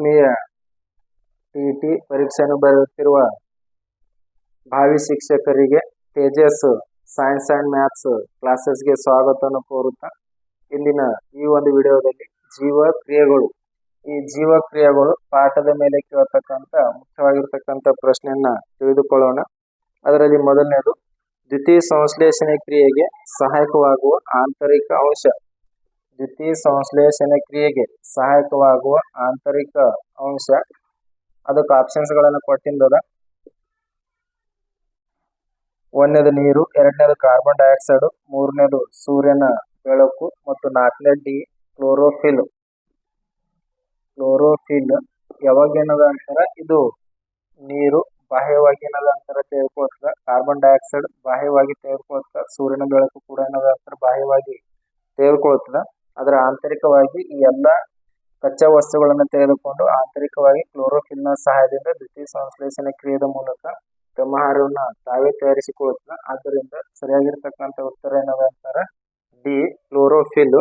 ಆತ್ಮೀಯ ಟಿಟಿ ಪರೀಕ್ಷೆಯನ್ನು ಬರೆಯುತ್ತಿರುವ ಭಾವಿ ಶಿಕ್ಷಕರಿಗೆ ತೇಜಸ್ ಸೈನ್ಸ್ ಆ್ಯಂಡ್ ಮ್ಯಾಥ್ಸ್ ಕ್ಲಾಸಸ್ಗೆ ಸ್ವಾಗತವನ್ನು ಕೋರುತ್ತಾ ಇಂದಿನ ಈ ಒಂದು ವಿಡಿಯೋದಲ್ಲಿ ಜೀವಕ್ರಿಯೆಗಳು ಈ ಜೀವಕ್ರಿಯೆಗಳು ಪಾಠದ ಮೇಲೆ ಕೇಳತಕ್ಕಂಥ, ಮುಖ್ಯವಾಗಿರ್ತಕ್ಕಂಥ ಪ್ರಶ್ನೆಯನ್ನ ತಿಳಿದುಕೊಳ್ಳೋಣ. ಅದರಲ್ಲಿ ಮೊದಲನೇದು, ದ್ವಿತೀಯ ಸಂಶ್ಲೇಷಣೆ ಕ್ರಿಯೆಗೆ ಸಹಾಯಕವಾಗುವ ಆಂತರಿಕ ಅಂಶ. ದ್ವಿತೀಯ ಸಂಶ್ಲೇಷಣೆ ಕ್ರಿಯೆಗೆ ಸಹಾಯಕವಾಗುವ ಆಂತರಿಕ ಅಂಶ. ಅದಕ್ಕೆ ಆಪ್ಷನ್ಸ್ಗಳನ್ನು ಕೊಟ್ಟಿದ್ದದ ಒಂದನೇದು ನೀರು, ಎರಡನೇದು ಕಾರ್ಬನ್ ಡೈಆಕ್ಸೈಡ್ ಮೂರನೇದು ಸೂರ್ಯನ ಬೆಳಕು ಮತ್ತು ನಾಲ್ಕನೇ ಡಿ ಕ್ಲೋರೋಫಿಲ್ ಕ್ಲೋರೋಫಿಲ್ ಯಾವಾಗ ಏನದ ಅಂತಾರ? ಇದು ನೀರು ಬಾಹ್ಯವಾಗಿ ಏನದ ಅಂತಾರ ತೆಗೆದುಕೊಳ್ತದ ಕಾರ್ಬನ್ ಡೈಆಕ್ಸೈಡ್ ಬಾಹ್ಯವಾಗಿ ತೆಗೆದುಕೊಳ್ತದ ಸೂರ್ಯನ ಬೆಳಕು ಕೂಡ ಏನದ ಅಂತಾರ? ಬಾಹ್ಯವಾಗಿ ತೆಗೆದುಕೊಳ್ತದ ಅದರ ಆಂತರಿಕವಾಗಿ ಈ ಎಲ್ಲ ಕಚ್ಚಾ ವಸ್ತುಗಳನ್ನು ತೆಗೆದುಕೊಂಡು ಆಂತರಿಕವಾಗಿ ಕ್ಲೋರೋಫಿಲ್ನ ಸಹಾಯದಿಂದ ದ್ವಿತೀಯ ಸಂಶ್ಲೇಷಣೆ ಕ್ರಿಯೆಯ ಮೂಲಕ ತಮ್ಮ ಆಹಾರವನ್ನ ತಾವೇ ತಯಾರಿಸಿಕೊಳ್ಳುತ್ತದೆ ಆದ್ದರಿಂದ ಸರಿಯಾಗಿರ್ತಕ್ಕಂಥ ಉತ್ತರ ಏನದ ಅಂತಾರೆ? D, chlorophyll.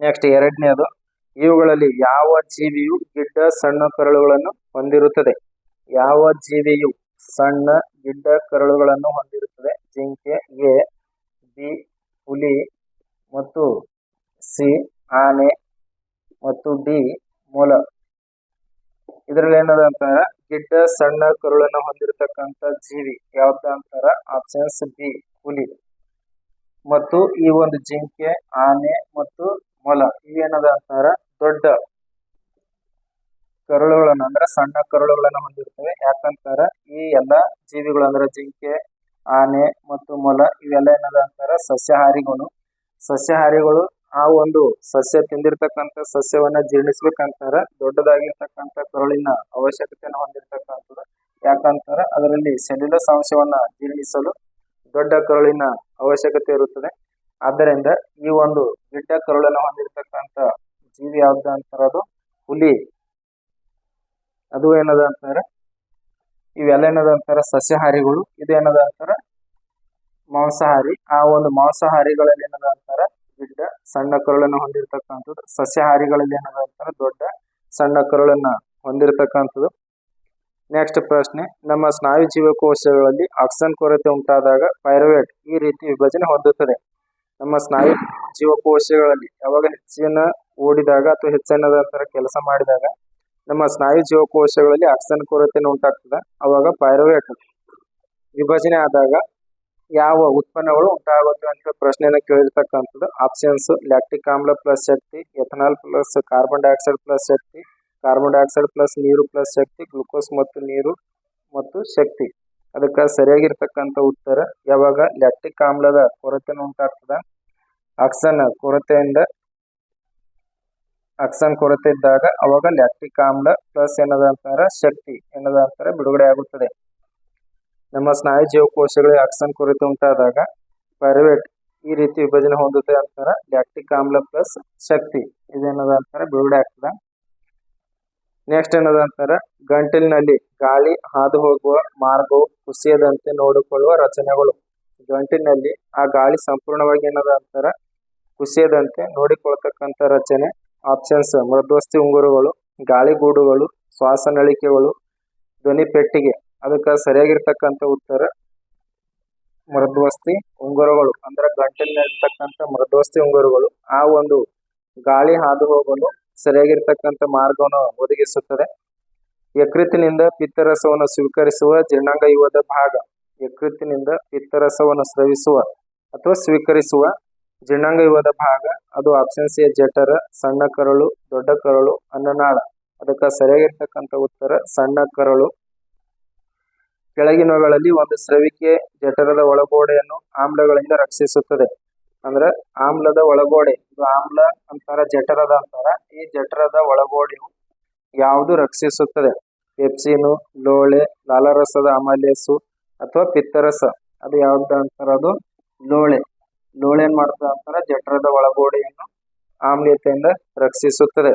ನೆಕ್ಸ್ಟ್ ಎರಡನೇದು, ಇವುಗಳಲ್ಲಿ ಯಾವ ಜೀವಿಯು ಗಿಡ್ಡ, ಸಣ್ಣ ಕರಳುಗಳನ್ನು ಹೊಂದಿರುತ್ತದೆ? ಯಾವ ಜೀವಿಯು ಸಣ್ಣ, ಗಿಡ್ಡ ಕರಳುಗಳನ್ನು ಹೊಂದಿರುತ್ತದೆ? ಜಿಂಕೆ, ಎ, ಬಿ, ಹುಲಿ ಮತ್ತು ಸಿ, ಆನೆ ಮತ್ತು ಡಿ ಮೊಲ. ಇದರಲ್ಲಿ ಏನದ ಅಂತಂದ್ರೆ, ಗಿಡ್ಡ, ಸಣ್ಣ ಕರುಳನ್ನು ಹೊಂದಿರತಕ್ಕಂಥ ಜೀವಿ. ಯಾವ್ದ ಅಂತಾರ? ಆಪ್ಷನ್ಸ್ ಬಿ, ಹುಲಿ. ಮತ್ತು ಈ ಒಂದು ಜಿಂಕೆ, ಆನೆ ಮತ್ತು ಮೊಲ. ಇವೇನದ ಅಂತಾರ? ದೊಡ್ಡ ಕರುಳುಗಳನ್ನು, ಅಂದ್ರೆ ಸಣ್ಣ ಕರುಳುಗಳನ್ನು ಹೊಂದಿರ್ತವೆ. ಯಾಕಂತಾರ? ಈ ಎಲ್ಲಾ ಜೀವಿಗಳು ಜಿಂಕೆ, ಆನೆ ಮತ್ತು ಮೊಲ, ಇವೆಲ್ಲ ಏನದ ಅಂತಾರ? ಸಸ್ಯಾಹಾರಿಗಳು. ಸಸ್ಯಾಹಾರಿಗಳು ಆ ಒಂದು ಸಸ್ಯ ತಿಂದಿರ್ತಕ್ಕಂಥ ಸಸ್ಯವನ್ನ ಜೀರ್ಣಿಸ್ಬೇಕಂತಾರ ದೊಡ್ಡದಾಗಿರ್ತಕ್ಕಂತ ಕರುಳಿನ ಅವಶ್ಯಕತೆಯನ್ನು ಹೊಂದಿರತಕ್ಕಂಥದ್ದು ಯಾಕಂತಾರ, ಅದರಲ್ಲಿ ಸೆಲ್ಯುಲಸ್ ಅಂಶವನ್ನ ಜೀರ್ಣಿಸಲು ದೊಡ್ಡ ಕರುಳಿನ ಅವಶ್ಯಕತೆ ಇರುತ್ತದೆ. ಆದ್ದರಿಂದ ಈ ಒಂದು ಗಿಡ್ಡ ಕರುಳನ್ನು ಹೊಂದಿರತಕ್ಕಂಥ ಜೀವಿ ಯಾವ್ದ ಅಂತಾರದು ಹುಲಿ. ಅದು ಏನದ ಅಂತಾರ ಇವೆಲ್ಲ ಏನದ ಅಂತಾರ ಸಸ್ಯಹಾರಿಗಳು. ಇದು ಏನದ ಅಂತಾರ ಮಾಂಸಾಹಾರಿ. ಆ ಒಂದು ಮಾಂಸಾಹಾರಿಗಳಲ್ಲಿ ಏನದ ಅಂತಾರ ಗಿಡ್ಡ ಸಣ್ಣ ಕರುಳನ್ನು ಹೊಂದಿರತಕ್ಕಂಥದ್ದು. ಸಸ್ಯಹಾರಿಗಳಲ್ಲಿ ಏನದ ಅಂತಂದ್ರೆ ದೊಡ್ಡ ಸಣ್ಣ ಕರುಳನ್ನ ಹೊಂದಿರತಕ್ಕಂಥದ್ದು. ನೆಕ್ಸ್ಟ್ ಪ್ರಶ್ನೆ, ನಮ್ಮ ಸ್ನಾಯು ಜೀವಕೋಶಗಳಲ್ಲಿ ಆಕ್ಸಿಜನ್ ಕೊರತೆ ಉಂಟಾದಾಗ ಪೈರವೇಟ್ ಈ ರೀತಿ ವಿಭಜನೆ ಹೊಂದುತ್ತದೆ. ನಮ್ಮ ಸ್ನಾಯು ಜೀವಕೋಶಗಳಲ್ಲಿ ಯಾವಾಗ ಹೆಚ್ಚಿನ ಓಡಿದಾಗ ಅಥವಾ ಹೆಚ್ಚಿನದ ಕೆಲಸ ಮಾಡಿದಾಗ ನಮ್ಮ ಸ್ನಾಯು ಜೀವಕೋಶಗಳಲ್ಲಿ ಆಕ್ಸಿಜನ್ ಕೊರತೆ ಉಂಟಾಗ್ತದೆ. ಅವಾಗ ಪೈರವೇಟ್ ವಿಭಜನೆ ಆದಾಗ ಯಾವ ಉತ್ಪನ್ನಗಳು ಉಂಟಾಗುತ್ತೆ ಅಂತ ಪ್ರಶ್ನೆಯನ್ನು ಕೇಳಿರ್ತಕ್ಕಂಥದ್ದು. ಆಪ್ಷನ್ಸ್ ಲ್ಯಾಕ್ಟಿಕ್ ಆಮ್ಲ ಪ್ಲಸ್ ಶಕ್ತಿ ethanol plus carbon dioxide plus ಶಕ್ತಿ ಕಾರ್ಬನ್ ಡೈಆಕ್ಸೈಡ್ ಪ್ಲಸ್ ನೀರು ಪ್ಲಸ್ ಶಕ್ತಿ ಗ್ಲುಕೋಸ್ ಮತ್ತು ನೀರು ಮತ್ತು ಶಕ್ತಿ ಅದಕ್ಕೆ ಸರಿಯಾಗಿರ್ತಕ್ಕಂಥ ಉತ್ತರ, ಯಾವಾಗ ಲ್ಯಾಕ್ಟಿಕ್ ಆಮ್ಲದ ಕೊರತೆ ಉಂಟಾಗ್ತದ. ಆಕ್ಸನ್ ಕೊರತೆಯಿಂದ ಆಕ್ಸನ್ ಕೊರತೆ ಇದ್ದಾಗ ಅವಾಗ ಲ್ಯಾಕ್ಟಿಕ್ ಆಮ್ಲ ಪ್ಲಸ್ ಏನದ ಅಂತಾರ ಶಕ್ತಿ ಏನದ ಅಂತಾರ ಬಿಡುಗಡೆ ಆಗುತ್ತದೆ. ನಮ್ಮ ಸ್ನಾಯು ಜೀವಕೋಶಗಳಿಗೆ ಆಕ್ಸನ್ ಕೊರತೆ ಉಂಟಾದಾಗ ಪೈರವೇಟ್ ಈ ರೀತಿ ವಿಭಜನೆ ಹೊಂದುತ್ತೆ ಅಂತಾರ ಲ್ಯಾಕ್ಟಿಕ್ ಆಮ್ಲ ಪ್ಲಸ್ ಶಕ್ತಿ. ಇದೇನದ ಅಂತಾರೆ? ಬಿಡುಗಡೆ ಆಗ್ತದ. ನೆಕ್ಸ್ಟ್ ಏನದ ಅಂತಾರ? ಗಂಟಲಿನಲ್ಲಿ ಗಾಳಿ, ಹಾದು ಹೋಗುವ ಮಾರ್ಗವು ಕುಸಿಯದಂತೆ ನೋಡಿಕೊಳ್ಳುವ ರಚನೆಗಳು. ಗಂಟಿನಲ್ಲಿ ಆ ಗಾಳಿ ಸಂಪೂರ್ಣವಾಗಿ ಏನದ ಅಂತಾರ? ಕುಸಿಯದಂತೆ ನೋಡಿಕೊಳ್ತಕ್ಕಂಥ ರಚನೆ. ಆಪ್ಷನ್ಸ್ ಮೃದ್ವಸ್ತಿ ಉಂಗುರುಗಳು, ಗಾಳಿಗೂಡುಗಳು, ಶ್ವಾಸನಳಿಕೆಗಳು ಧ್ವನಿ ಪೆಟ್ಟಿಗೆ ಅದಕ್ಕೆ ಸರಿಯಾಗಿರ್ತಕ್ಕಂಥ ಉತ್ತರ ಮೃದ್ವಸ್ತಿ ಉಂಗುರಗಳು. ಅಂದ್ರೆ ಗಂಟಲಿನಲ್ಲಿರ್ತಕ್ಕಂಥ ಮೃದ್ವಸ್ತಿ ಉಂಗುರಗಳು. ಆ ಒಂದು ಗಾಳಿ ಹಾದು ಹೋಗಲು ಸರಿಯಾಗಿರ್ತಕ್ಕಂಥ ಮಾರ್ಗವನ್ನು ಒದಗಿಸುತ್ತದೆ. ಯಕೃತ್ತಿನಿಂದ ಪಿತ್ತರಸವನ್ನು ಸ್ವೀಕರಿಸುವ ಜೀರ್ಣಾಂಗ ಯುವದ ಭಾಗ. ಯಕೃತ್ತಿನಿಂದ ಪಿತ್ತರಸವನ್ನು ಸ್ರವಿಸುವ ಅಥವಾ ಸ್ವೀಕರಿಸುವ ಜೀರ್ಣಾಂಗ ಯುವದ ಭಾಗ. ಅದು ಆಪ್ಷನ್ ಸಿ ಜಠರ, ಸಣ್ಣ ಕರಳು, ದೊಡ್ಡ ಕರಳು, ಅನ್ನನಾಳ. ಅದಕ್ಕೆ ಸರಿಯಾಗಿರ್ತಕ್ಕಂಥ ಉತ್ತರ, ಸಣ್ಣ ಕರಳು. ಕೆಳಗಿನವುಗಳಲ್ಲಿ ಒಂದು ಸ್ರವಿಕೆ ಜಠರದ ಒಳಗೋಡೆಯನ್ನು ಆಮ್ಲಗಳಿಂದ ರಕ್ಷಿಸುತ್ತದೆ. ಅಂದ್ರೆ ಆಮ್ಲದ ಒಳಗೋಡೆ, ಇದು ಆಮ್ಲ ಅಂತಾರ, ಜಠರದ ಅಂತಾರ. ಈ ಜಠರದ ಒಳಗೋಡೆಯು ಯಾವುದು ರಕ್ಷಿಸುತ್ತದೆ? ಪೆಪ್ಸಿನು, ಲೋಳೆ, ಲಾಲರಸದ ಅಮಲೇಸು ಅಥವಾ ಪಿತ್ತರಸ. ಅದು ಯಾವ್ದು ಅಂತಾರ? ಅದು ಲೋಳೆ. ಲೋಳೆ ಏನ್ ಮಾಡ್ತದೆ ಅಂತಾರ? ಜಠರದ ಒಳಗೋಡೆಯನ್ನು ಆಮ್ಲೀಯತೆಯಿಂದ ರಕ್ಷಿಸುತ್ತದೆ.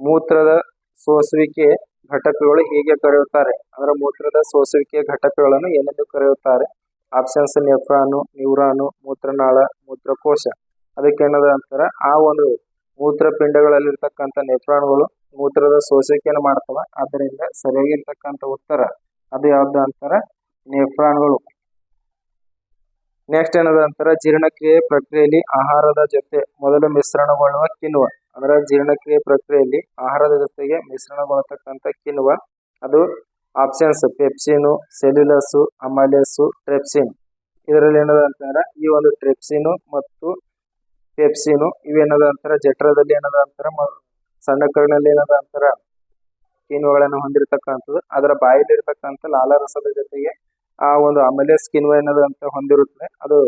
ಮೂತ್ರದ ಸೋಸುವಿಕೆ ಘಟಕಗಳು ಹೀಗೆ ಕರೆಯುತ್ತಾರೆ. ಅಂದ್ರೆ ಮೂತ್ರದ ಸೋಸುವಿಕೆಯ ಘಟಕಗಳನ್ನು ಏನೆಂದು ಕರೆಯುತ್ತಾರೆ? ಆಪ್ಷನ್ಸ್ ನೆಫ್ರಾನು, ನ್ಯೂರಾನು, ಮೂತ್ರನಾಳ, ಮೂತ್ರಕೋಶ. ಅದಕ್ಕೆ ಏನದ ಅಂತಾರ? ಆ ಒಂದು ಮೂತ್ರಪಿಂಡಗಳಲ್ಲಿರ್ತಕ್ಕಂಥ ನೆಫ್ರಾನ್ಗಳು ಮೂತ್ರದ ಸೋಸುವಿಕೆಯನ್ನು ಮಾಡ್ತವೆ. ಆದ್ದರಿಂದ ಸರಿಯಾಗಿರ್ತಕ್ಕಂಥ ಉತ್ತರ ಅದು ಯಾವ್ದು ಅಂತಾರೆ? ನೆಫ್ರಾನ್ಗಳು. ನೆಕ್ಸ್ಟ್ ಏನದ ಅಂತಾರೆ? ಜೀರ್ಣಕ್ರಿಯೆ ಪ್ರಕ್ರಿಯೆಯಲ್ಲಿ ಆಹಾರದ ಜೊತೆ ಮೊದಲು ಮಿಶ್ರಣಗೊಳ್ಳುವ ಕಿಣ್ವ ಅಂದ್ರೆ ಜೀರ್ಣಕ್ರಿಯೆ ಪ್ರಕ್ರಿಯೆಯಲ್ಲಿ ಆಹಾರದ ಜೊತೆಗೆ ಮಿಶ್ರಣಗೊಳ್ಳತಕ್ಕಂಥ ಕಿಣ್ವ. ಅದು ಆಪ್ಷನ್ಸ್ ಪೆಪ್ಸಿನು, ಸೆಲ್ಯುಲಸು, ಅಮೈಲೇಸು, ಟ್ರೆಪ್ಸಿನ್. ಇದರಲ್ಲಿ ಏನದ ಅಂತಂದ್ರೆ ಈ ಒಂದು ಟ್ರೆಪ್ಸಿನು ಮತ್ತು ಪೆಪ್ಸಿನು ಇವೇನದ ಅಂತಾರೆ? ಜಠರದಲ್ಲಿ ಏನದ ಅಂತಾರೆ? ಸಣ್ಣ ಕರುಳಿನಲ್ಲಿ ಏನದ ಅಂತಾರೆ? ಕಿಣ್ವಗಳನ್ನು ಹೊಂದಿರತಕ್ಕಂಥದ್ದು. ಅದರ ಬಾಯಲ್ಲಿ ಇರತಕ್ಕಂಥ ಲಾಲಾರಸದ ಜೊತೆಗೆ ಆ ಒಂದು ಅಮಲೇಸ್ ಕಿಣ್ವ ಏನದ ಅಂತ ಹೊಂದಿರುತ್ತದೆ. ಅದು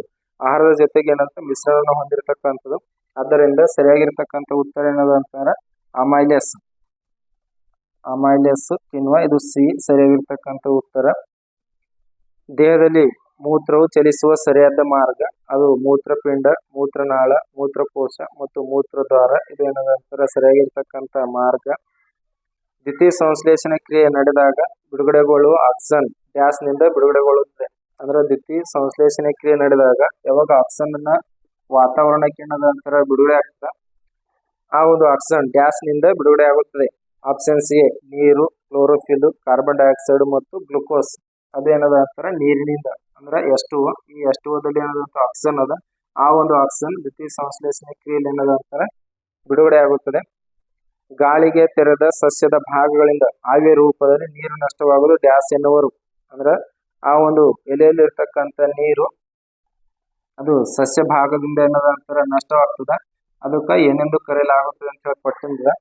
ಆಹಾರದ ಜೊತೆಗೆ ಏನಂತ? ಮಿಶ್ರಣವನ್ನು ಹೊಂದಿರತಕ್ಕಂಥದ್ದು. ಆದ್ದರಿಂದ ಸರಿಯಾಗಿರ್ತಕ್ಕಂಥ ಉತ್ತರ ಏನದ ಅಂತಾರೆ? ಅಮೈಲೆಸ್. ಅಮೈಲೆಸ್ ಕಿನ್ವ ಇದು ಸಿ, ಸರಿಯಾಗಿರ್ತಕ್ಕಂಥ ಉತ್ತರ. ದೇಹದಲ್ಲಿ ಮೂತ್ರವು ಚಲಿಸುವ ಸರಿಯಾದ ಮಾರ್ಗ, ಅದು ಮೂತ್ರಪಿಂಡ, ಮೂತ್ರನಾಳ, ಮೂತ್ರಕೋಶ ಮತ್ತು ಮೂತ್ರದ್ವಾರ. ಇದು ಏನದ ಅಂತಾರೆ? ಸರಿಯಾಗಿರ್ತಕ್ಕಂಥ ಮಾರ್ಗ. ದ್ವಿತೀಯ ಸಂಶ್ಲೇಷಣೆ ಕ್ರಿಯೆ ನಡೆದಾಗ ಬಿಡುಗಡೆಗೊಳ್ಳುವ ಆಕ್ಸನ್ ಗ್ಯಾಸ್ನಿಂದ ಬಿಡುಗಡೆಗೊಳ್ಳುತ್ತದೆ. ಅಂದ್ರೆ ದ್ವಿತೀಯ ಸಂಶ್ಲೇಷಣೆ ಕ್ರಿಯೆ ನಡೆದಾಗ ಯಾವಾಗ ಆಕ್ಸನ್ ಅನ್ನ ವಾತಾವರಣಕ್ಕೆ ಏನದ ಅಂತರ ಬಿಡುಗಡೆ ಆಗ್ತದೆ. ಆ ಒಂದು ಆಕ್ಸಿಜನ್ ಗ್ಯಾಸ್ನಿಂದ ಬಿಡುಗಡೆ ಆಗುತ್ತದೆ. ಆಪ್ಷನ್ ಸಿ ನೀರು ಕ್ಲೋರೋಫಿಲ್ ಕಾರ್ಬನ್ ಡೈಆಕ್ಸೈಡ್ ಮತ್ತು ಗ್ಲುಕೋಸ್ ಅದೇನದ ಅಂತಾರೆ ನೀರಿನಿಂದ. ಅಂದ್ರೆ ಎಷ್ಟು, ಈ ಎಷ್ಟು ದಲ್ಲಿ ಏನಾದಂತ ಆಕ್ಸಿಜನ್ ಅದ. ಆ ಒಂದು ಆಕ್ಸಿಜನ್ ದ್ವಿತೀಯ ಸಂಶ್ಲೇಷಣೆ ಕ್ರಿಯೆಯಲ್ಲಿ ಏನದ ಅಂತಾರ ಬಿಡುಗಡೆ ಆಗುತ್ತದೆ. ಗಾಳಿಗೆ ತೆರೆದ ಸಸ್ಯದ ಭಾಗಗಳಿಂದ ಆವಿಯ ರೂಪದಲ್ಲಿ ನೀರು ನಷ್ಟವಾಗಲು ಡ್ಯಾಸ್ ಎನ್ನುವರು. ಅಂದ್ರೆ ಆ ಒಂದು ಎಲೆಯಲ್ಲಿ ಇರ್ತಕ್ಕಂಥ ನೀರು ಅದು ಸಸ್ಯ ಭಾಗದಿಂದ ಏನದ ಅಂತಾರೆ, ನಷ್ಟವಾಗ್ತದ. ಅದಕ್ಕೆ ಏನೆಂದು ಕರೆಯಲಾಗುತ್ತದೆ ಅಂತ ಹೇಳಿ ಕೊಟ್ಟಿಂದ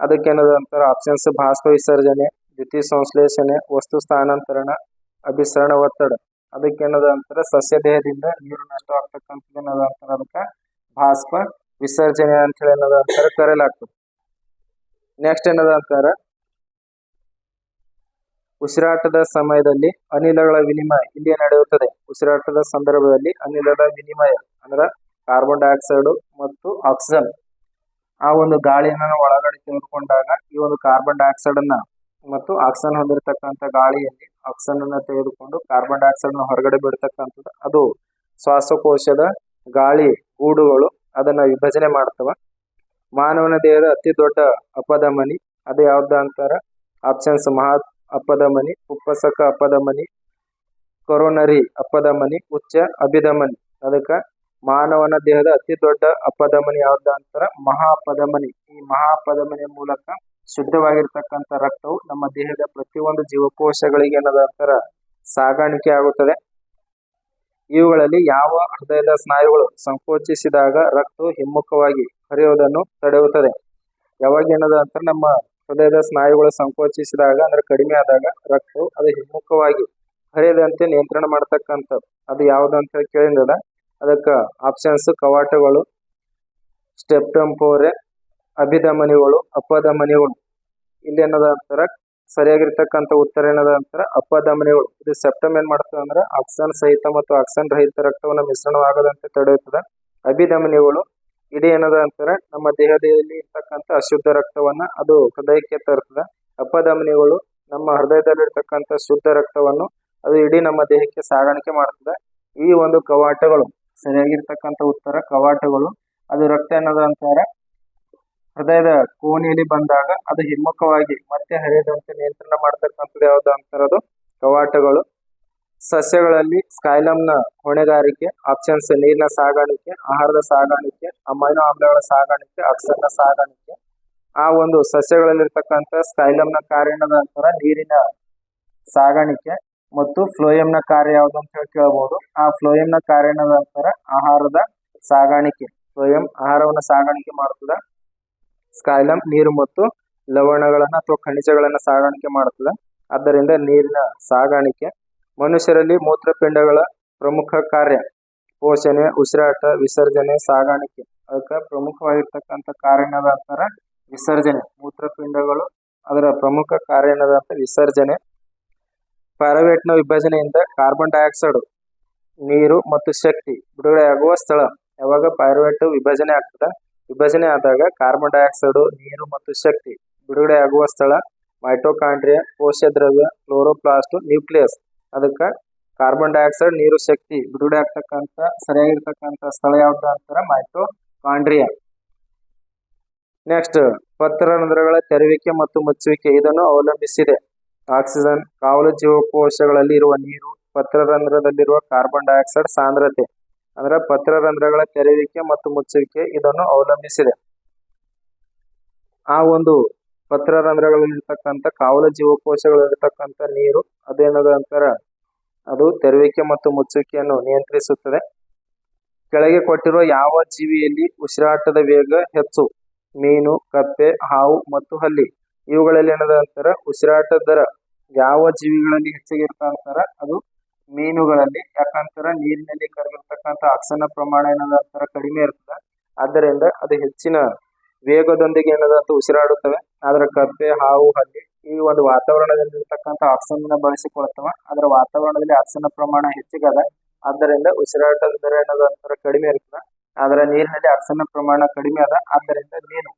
ಅದಕ್ಕೆ ಅಂತಾರ ಆಪ್ಷನ್ಸ್ ಬಾಷ್ಪ ವಿಸರ್ಜನೆ, ದ್ವಿತೀಯ ಸಂಶ್ಲೇಷಣೆ, ವಸ್ತು ಸ್ಥಾನಾಂತರಣ, ಅಭಿಸರಣ, ಒತ್ತಡ. ಅದಕ್ಕೆ ಅಂತಾರ, ಸಸ್ಯ ದೇಹದಿಂದ ನೀರು ನಷ್ಟವಾಗ್ತಕ್ಕಂಥದ್ದು ಅಂತಾರ, ಅದಕ್ಕೆ ಬಾಷ್ಪ ವಿಸರ್ಜನೆ ಅಂತ ಹೇಳಿ ಏನದ ಅಂತಾರ, ಕರೆಯಲಾಗ್ತದೆ. ನೆಕ್ಸ್ಟ್ ಏನದ ಅಂತಾರೆ ಉಸಿರಾಟದ ಸಮಯದಲ್ಲಿ ಅನಿಲಗಳ ವಿನಿಮಯ ಇಲ್ಲಿ ನಡೆಯುತ್ತದೆ. ಉಸಿರಾಟದ ಸಂದರ್ಭದಲ್ಲಿ ಅನಿಲದ ವಿನಿಮಯ ಅಂದ್ರೆ ಕಾರ್ಬನ್ ಡೈಆಕ್ಸೈಡ್ ಮತ್ತು ಆಕ್ಸಿಜನ್ ಆ ಒಂದು ಗಾಳಿಯನ್ನು ಒಳಗಡೆ ತೆಗೆದುಕೊಂಡಾಗ ಈ ಒಂದು ಕಾರ್ಬನ್ ಡೈಆಕ್ಸೈಡ್ ಅನ್ನ ಮತ್ತು ಆಕ್ಸಿಜನ್ ಹೊಂದಿರತಕ್ಕಂಥ ಗಾಳಿಯಲ್ಲಿ ಆಕ್ಸಿಜನ್ ಅನ್ನ ತೆಗೆದುಕೊಂಡು ಕಾರ್ಬನ್ ಡೈಆಕ್ಸೈಡ್ನ ಹೊರಗಡೆ ಬಿಡ್ತಕ್ಕಂಥದ್ದು. ಅದು ಶ್ವಾಸಕೋಶದ ಗಾಳಿ, ಗೂಡುಗಳು ಅದನ್ನ ವಿಭಜನೆ ಮಾಡ್ತವ. ಮಾನವನ ದೇಹದ ಅತಿ ದೊಡ್ಡ ಅಪಧಮನಿ, ಅದು ಯಾವ್ದು ಅಂತಾರ ಆಪ್ಷನ್ಸ್ ಮಹಾ ಅಪಧಮನಿ ಉಪ್ಪಸಕ ಅಪಧಮನಿ ಕೊರೋನರಿ ಅಪಧಮನಿ ಉಚ್ಚ ಅಭಿಧಮನಿ ಅದಕ್ಕ ಮಾನವನ ದೇಹದ ಅತಿ ದೊಡ್ಡ ಅಪಧಮನಿ ಯಾವ್ದು ಅಂತಾರ ಮಹಾ ಈ ಮಹಾ ಅಪಧಮನಿಯ ಮೂಲಕ ಶುದ್ಧವಾಗಿರ್ತಕ್ಕಂಥ ರಕ್ತವು ನಮ್ಮ ದೇಹದ ಪ್ರತಿಯೊಂದು ಜೀವಕೋಶಗಳಿಗೆ ಏನದ ಅಂತಾರ ಸಾಗಾಣಿಕೆ ಆಗುತ್ತದೆ. ಇವುಗಳಲ್ಲಿ ಯಾವ ಹೃದಯದ ಸ್ನಾಯುಗಳು ಸಂಕೋಚಿಸಿದಾಗ ರಕ್ತವು ಹಿಮ್ಮುಖವಾಗಿ ಹರಿಯುವುದನ್ನು ತಡೆಯುತ್ತದೆ. ಯಾವಾಗ ಏನದ ಅಂತ ನಮ್ಮ ಹೃದಯದ ಸ್ನಾಯುಗಳು ಸಂಕೋಚಿಸಿದಾಗ, ಅಂದ್ರೆ ಕಡಿಮೆ ಆದಾಗ ರಕ್ತವು ಅದು ಹಿಮ್ಮುಖವಾಗಿ ಹರಿಯದಂತೆ ನಿಯಂತ್ರಣ ಮಾಡ್ತಕ್ಕಂಥದ್ದು. ಅದು ಯಾವ್ದು ಅಂತ ಹೇಳಿ ಕೇಳಿದ ಅದಕ್ಕೆ ಆಪ್ಷನ್ಸ್ ಕವಾಟಗಳು ಸ್ಟೆಪ್ಟಂಪೋರೆ ಅಭಿಧಮನಿಗಳು, ಅಪಧಮನಿಗಳು. ಇಲ್ಲಿ ಏನದ ಅಂತಾರ, ಸರಿಯಾಗಿರ್ತಕ್ಕಂಥ ಉತ್ತರ ಏನದ ಅಂತಾರ, ಅಪಧಮನಿಗಳು. ಇದು ಸೆಪ್ಟಮ್ ಏನ್ ಮಾಡ್ತದೆ ಅಂದ್ರೆ ಆಕ್ಸಿಜನ್ ಸಹಿತ ಮತ್ತು ಆಕ್ಸಿಜನ್ ರಹಿತ ರಕ್ತವನ್ನು ಮಿಶ್ರಣವಾಗದಂತೆ ತಡೆಯುತ್ತದೆ. ಅಭಿಧಮನಿಗಳು ಇಡೀ ಏನದ ಅಂತಾರೆ ನಮ್ಮ ದೇಹದಲ್ಲಿ ಇರ್ತಕ್ಕಂಥ ಅಶುದ್ಧ ರಕ್ತವನ್ನ ಅದು ಹೃದಯಕ್ಕೆ ತರ್ತದ ಅಪಧಮನಿಗಳು ನಮ್ಮ ಹೃದಯದಲ್ಲಿ ಇರ್ತಕ್ಕಂತ ಶುದ್ಧ ರಕ್ತವನ್ನು ಅದು ಇಡೀ ನಮ್ಮ ದೇಹಕ್ಕೆ ಸಾಗಾಣಿಕೆ ಮಾಡ್ತದೆ. ಈ ಒಂದು ಕವಾಟಗಳು, ಸರಿಯಾಗಿರ್ತಕ್ಕಂಥ ಉತ್ತರ ಕವಾಟಗಳು, ಅದು ರಕ್ತ ಏನದ ಅಂತಾರೆ? ಹೃದಯದ ಕೋಣೆಯಲ್ಲಿ ಬಂದಾಗ ಅದು ಹಿಮ್ಮುಖವಾಗಿ ಮತ್ತೆ ಹರಿಯದಂತೆ ನಿಯಂತ್ರಣ ಮಾಡ್ತಕ್ಕಂಥದ್ದು ಯಾವ್ದು ಅಂತಾರೆ ಅದು? ಕವಾಟಗಳು. ಸಸ್ಯಗಳಲ್ಲಿ ಸ್ಕೈಲಮ್ನ ಹೊಣೆಗಾರಿಕೆ ಆಪ್ಷನ್ಸ್ ನೀರಿನ ಸಾಗಾಣಿಕೆ, ಆಹಾರದ ಸಾಗಾಣಿಕೆ, ಅಮೈನೋ ಆಮ್ಲಗಳ ಸಾಗಾಣಿಕೆ ಆಕ್ಸಿಜನ್ನ ಸಾಗಾಣಿಕೆ. ಆ ಒಂದು ಸಸ್ಯಗಳಲ್ಲಿರ್ತಕ್ಕಂಥ ಸ್ಕೈಲಮ್ನ ಕಾರ್ಯ ನಂತರ ನೀರಿನ ಸಾಗಾಣಿಕೆ ಮತ್ತು ಫ್ಲೋಯಂನ ಕಾರ್ಯ ಯಾವುದು ಅಂತ ಹೇಳಿ ಕೇಳಬಹುದು ಆ ಫ್ಲೋಯಂನ ಕಾರ್ಯ ನಂತರ ಆಹಾರದ ಸಾಗಾಣಿಕೆ ಫ್ಲೋಯಂ ಆಹಾರವನ್ನು ಸಾಗಾಣಿಕೆ ಮಾಡುತ್ತದೆ ಸ್ಕೈಲಮ್ ನೀರು ಮತ್ತು ಲವಣಗಳನ್ನ ಅಥವಾ ಖನಿಜಗಳನ್ನ ಸಾಗಾಣಿಕೆ ಮಾಡುತ್ತದೆ ಆದ್ದರಿಂದ ನೀರಿನ ಸಾಗಾಣಿಕೆ ಮನುಷ್ಯರಲ್ಲಿ ಮೂತ್ರಪಿಂಡಗಳ ಪ್ರಮುಖ ಕಾರ್ಯ, ಪೋಷಣೆ, ಉಸಿರಾಟ, ವಿಸರ್ಜನೆ, ಸಾಗಾಣಿಕೆ. ಅದಕ್ಕೆ ಪ್ರಮುಖವಾಗಿರ್ತಕ್ಕಂಥ ಕಾರ್ಯ ಏನದ ವಿಸರ್ಜನೆ. ಮೂತ್ರಪಿಂಡಗಳು ಅದರ ಪ್ರಮುಖ ಕಾರ್ಯ ವಿಸರ್ಜನೆ. ಪ್ಯಾರವೇಟ್ನ ವಿಭಜನೆಯಿಂದ ಕಾರ್ಬನ್ ಡೈಆಕ್ಸೈಡ್, ನೀರು ಮತ್ತು ಶಕ್ತಿ ಬಿಡುಗಡೆಯಾಗುವ ಸ್ಥಳ. ಯಾವಾಗ ಪ್ಯಾರವೇಟ್ ವಿಭಜನೆ ಆಗ್ತದ? ವಿಭಜನೆ ಆದಾಗ ಕಾರ್ಬನ್ ಡೈಆಕ್ಸೈಡ್, ನೀರು ಮತ್ತು ಶಕ್ತಿ ಬಿಡುಗಡೆಯಾಗುವ ಸ್ಥಳ. ಮೈಟೋಕಾಂಡ್ರಿಯಾ ಕೋಶ ದ್ರವ್ಯ ಕ್ಲೋರೋಪ್ಲಾಸ್ಟ್, ನ್ಯೂಕ್ಲಿಯಸ್. ಅದಕ್ಕೆ ಕಾರ್ಬನ್ ಡೈಆಕ್ಸೈಡ್ ನೀರು ಶಕ್ತಿ ಬಿಡುಗಡೆ ಆಗ್ತಕ್ಕಂಥ ಸರಿಯಾಗಿರ್ತಕ್ಕಂಥ ಸ್ಥಳ ಯಾವ್ದು ಅಂತಾರ ಮೈಟೋಕಾಂಡ್ರಿಯಾ ನೆಕ್ಸ್ಟ್ ಪತ್ರರಂಧ್ರಗಳ ತೆರವಿಕೆ ಮತ್ತು ಮುಚ್ಚುವಿಕೆ ಇದನ್ನು ಅವಲಂಬಿಸಿದೆ. ಆಕ್ಸಿಜನ್ ಕಾವಲು ಜೀವಕೋಶಗಳಲ್ಲಿ ಇರುವ ನೀರು ಪತ್ರರಂಧ್ರದಲ್ಲಿರುವ ಕಾರ್ಬನ್ ಡೈಆಕ್ಸೈಡ್ ಸಾಂದ್ರತೆ, ಅಂದ್ರೆ ಪತ್ರರಂಧ್ರಗಳ ತೆರವಿಕೆ ಮತ್ತು ಮುಚ್ಚುವಿಕೆ ಇದನ್ನು ಅವಲಂಬಿಸಿದೆ. ಆ ಒಂದು ಪತ್ರರಂಧ್ರಗಳಲ್ಲಿರ್ತಕ್ಕಂಥ, ಕಾವಲ ಜೀವಕೋಶಗಳಿರ್ತಕ್ಕಂಥ ನೀರು, ಅದೇನದ ಅಂತಾರ? ಅದು ತೆರವಿಕೆ ಮತ್ತು ಮುಚ್ಚುವಿಕೆಯನ್ನು ನಿಯಂತ್ರಿಸುತ್ತದೆ. ಕೆಳಗೆ ಕೊಟ್ಟಿರುವ ಯಾವ ಜೀವಿಯಲ್ಲಿ ಉಸಿರಾಟದ ವೇಗ ಹೆಚ್ಚು? ಮೀನು, ಕಪ್ಪೆ, ಹಾವು ಮತ್ತು ಹಲ್ಲಿ. ಇವುಗಳಲ್ಲಿ ಏನದ ಅಂತಾರ? ಉಸಿರಾಟದ ದರ. ಯಾವ ಜೀವಿಗಳಲ್ಲಿ ಹೆಚ್ಚಿಗೆ ಅಂತಾರ? ಅದು ಮೀನುಗಳಲ್ಲಿ. ಯಾಕಂತಾರ? ನೀರಿನಲ್ಲಿ ಕರಗಿರ್ತಕ್ಕಂಥ ಆಕ್ಸಿಜನ್ ಪ್ರಮಾಣ ಏನದ ಅಂತಾರ? ಕಡಿಮೆ ಇರ್ತದೆ. ಆದ್ದರಿಂದ ಅದು ಹೆಚ್ಚಿನ ವೇಗದೊಂದಿಗೆ ಏನದಂತ ಉಸಿರಾಡುತ್ತವೆ ಆದ್ರೆ ಕಪ್ಪೆ, ಹಾವು ಹಲ್ಲಿ ಈ ಒಂದು ವಾತಾವರಣದಲ್ಲಿ ಇರತಕ್ಕಂತ ಆಕ್ಸಿಜನ್ ಬಳಸಿಕೊಳ್ಳುತ್ತವೆ. ಅದರ ವಾತಾವರಣದಲ್ಲಿ ಆಕ್ಸಿಜನ್ ಪ್ರಮಾಣ ಹೆಚ್ಚಿಗದ, ಆದ್ದರಿಂದ ಉಸಿರಾಟದ ದರ ಏನದ ಅಂತರ ಕಡಿಮೆ ಇರ್ತದೆ ಆದ್ರೆ ನೀರಿನಲ್ಲಿ ಆಕ್ಸಿಜನ್ ಪ್ರಮಾಣ ಕಡಿಮೆ ಅದ, ಆದ್ದರಿಂದ ಮೀನು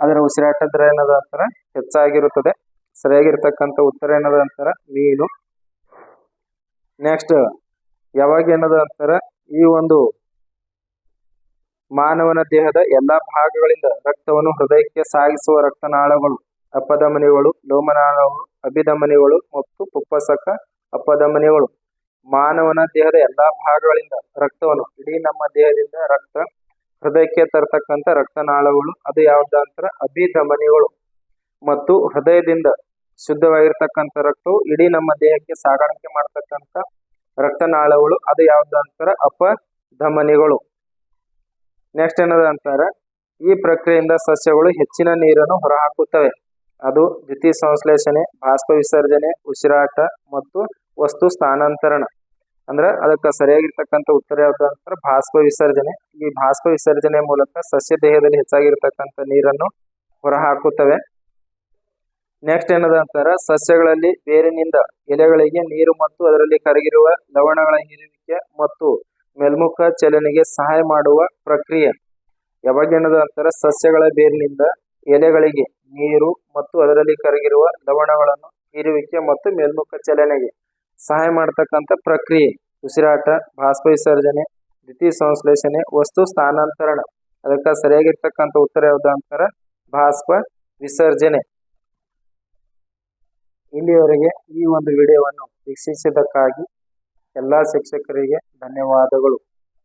ಅದರ ಉಸಿರಾಟದ ದರ ಏನದ ಅಂತರ ಹೆಚ್ಚಾಗಿರುತ್ತದೆ. ಸರಿಯಾಗಿರ್ತಕ್ಕಂಥ ಉತ್ತರ ಏನದ ಅಂತರ? ಮೀನು. ನೆಕ್ಸ್ಟ್ ಯಾವಾಗ ಏನದ ಅಂತಾರ? ಈ ಒಂದು ಮಾನವನ ದೇಹದ ಎಲ್ಲಾ ಭಾಗಗಳಿಂದ ರಕ್ತವನ್ನು ಹೃದಯಕ್ಕೆ ಸಾಗಿಸುವ ರಕ್ತನಾಳಗಳು, ಅಪಧಮನಿಗಳು, ಲೋಮನಾಳಗಳು, ಅಭಿಧಮನಿಗಳು ಮತ್ತು ಪುಪ್ಪಸಕ ಅಪಧಮನಿಗಳು. ಮಾನವನ ದೇಹದ ಎಲ್ಲಾ ಭಾಗಗಳಿಂದ ರಕ್ತವನ್ನು, ಇಡೀ ನಮ್ಮ ದೇಹದಿಂದ ರಕ್ತ ಹೃದಯಕ್ಕೆ ತರತಕ್ಕಂತ ರಕ್ತನಾಳಗಳು, ಅದು ಯಾವ್ದಂತರ? ಅಭಿಧಮನಿಗಳು. ಮತ್ತು ಹೃದಯದಿಂದ ಶುದ್ಧವಾಗಿರ್ತಕ್ಕಂಥ ರಕ್ತವು ಇಡೀ ನಮ್ಮ ದೇಹಕ್ಕೆ ಸಾಗಾಣಿಕೆ ಮಾಡತಕ್ಕಂತ ರಕ್ತನಾಳಗಳು, ಅದು ಯಾವ್ದಂತರ? ಅಪಧಮನಿಗಳು. ನೆಕ್ಸ್ಟ್ ಏನದ ಅಂತಾರೆ? ಈ ಪ್ರಕ್ರಿಯೆಯಿಂದ ಸಸ್ಯಗಳು ಹೆಚ್ಚಿನ ನೀರನ್ನು ಹೊರಹಾಕುತ್ತವೆ. ಅದು ದ್ವಿತೀಯ ಸಂಶ್ಲೇಷಣೆ, ಬಾಷ್ಪ ವಿಸರ್ಜನೆ, ಉಸಿರಾಟ ಮತ್ತು ವಸ್ತು ಸ್ಥಾನಾಂತರಣ. ಅಂದ್ರೆ ಅದಕ್ಕೆ ಸರಿಯಾಗಿರ್ತಕ್ಕಂಥ ಉತ್ತರ ಯಾವ್ದು ಅಂತಾರೆ ಬಾಷ್ಪ ವಿಸರ್ಜನೆ. ಈ ಬಾಷ್ಪ ವಿಸರ್ಜನೆ ಮೂಲಕ ಸಸ್ಯ ದೇಹದಲ್ಲಿ ಹೆಚ್ಚಾಗಿರ್ತಕ್ಕಂಥ ನೀರನ್ನು ಹೊರಹಾಕುತ್ತವೆ. ನೆಕ್ಸ್ಟ್ ಏನದ ಅಂತಾರ? ಸಸ್ಯಗಳಲ್ಲಿ ಬೇರಿನಿಂದ ಎಲೆಗಳಿಗೆ ನೀರು ಮತ್ತು ಅದರಲ್ಲಿ ಕರಗಿರುವ ಲವಣಗಳ ಹೀರುವಿಕೆ ಮತ್ತು ಮೇಲ್ಮುಖ ಚಲನೆಗೆ ಸಹಾಯ ಮಾಡುವ ಪ್ರಕ್ರಿಯೆ. ಯಾವಾಗ ನಂತರ ಅಂತಾರ ಸಸ್ಯಗಳ ಬೇರಿನಿಂದ ಎಲೆಗಳಿಗೆ ನೀರು ಮತ್ತು ಅದರಲ್ಲಿ ಕರಗಿರುವ ಲವಣಗಳನ್ನು ಹೀರುವಿಕೆ ಮತ್ತು ಮೇಲ್ಮುಖ ಚಲನೆಗೆ ಸಹಾಯ ಮಾಡತಕ್ಕಂಥ ಪ್ರಕ್ರಿಯೆ. ಉಸಿರಾಟ, ಬಾಷ್ಪ ವಿಸರ್ಜನೆ, ದ್ವಿತೀಯ ಸಂಶ್ಲೇಷಣೆ, ವಸ್ತು ಸ್ಥಾನಾಂತರಣ. ಅದಕ್ಕೆ ಸರಿಯಾಗಿರ್ತಕ್ಕಂಥ ಉತ್ತರ ಯಾವ್ದು ಅಂತಾರ? ಬಾಷ್ಪ ವಿಸರ್ಜನೆ. ಇಲ್ಲಿಯವರೆಗೆ ಈ ಒಂದು ವಿಡಿಯೋವನ್ನು ವೀಕ್ಷಿಸಿದ್ದಕ್ಕಾಗಿ ಎಲ್ಲಾ ಶಿಕ್ಷಕರಿಗೆ ಧನ್ಯವಾದಗಳು.